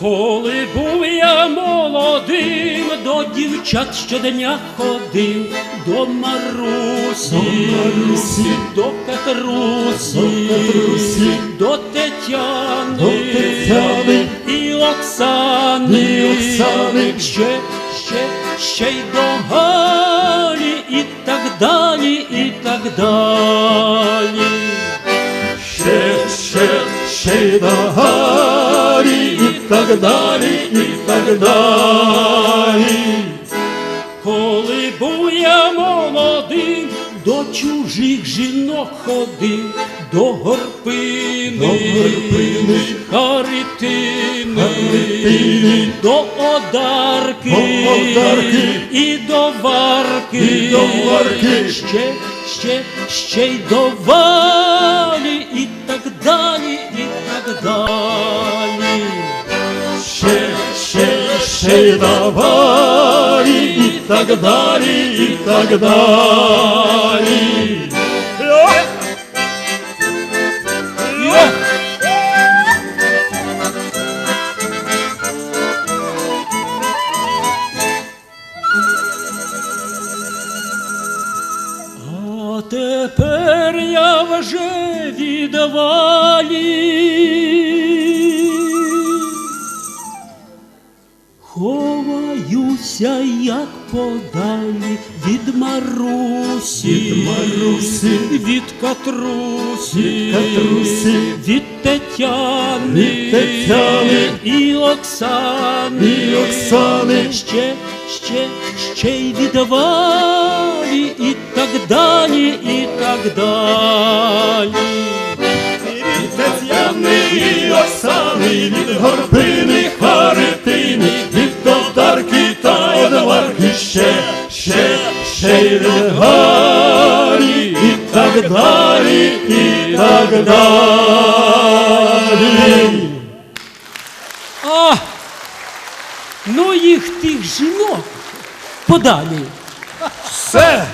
Коли був я молодим, до дівчат щодня ходив, до Марусі, До Марусі, до Петрусі, до Петрусі, до Тетяни, до Тетяни, і Оксани, і Оксани, ще, ще, ще й до Галі, і так далі, і так далі. ще, ще, ще й до Гарі, і так далі, і так далі. Коли був я молодим, до чужих жінок ходив, до горпини, До Горпини, Харитини, Харитини, до Одарки, до Одарки, і до Варки, і до Варки. ще, ще, ще й до Валі, і так далі, і так далі. Ще, ще, ще й до Гарі, і так далі, і так далі. Тепер я вже відвалі. Ховаюся, як подалі від Марусі, Від Марусі, від Катрусі, від Катрусі, від Тетяни, від Тетяни, і Оксани, і Оксани. ще, ще, ще й від Валі, і так далі, і так далі. Від Тетяни і Оксани, від Горпини, Харитини, від Довдарки та Одварки, ще, ще, ще й Гарі, і так далі, і так далі. А, ну їх тих жінок подалі. Все,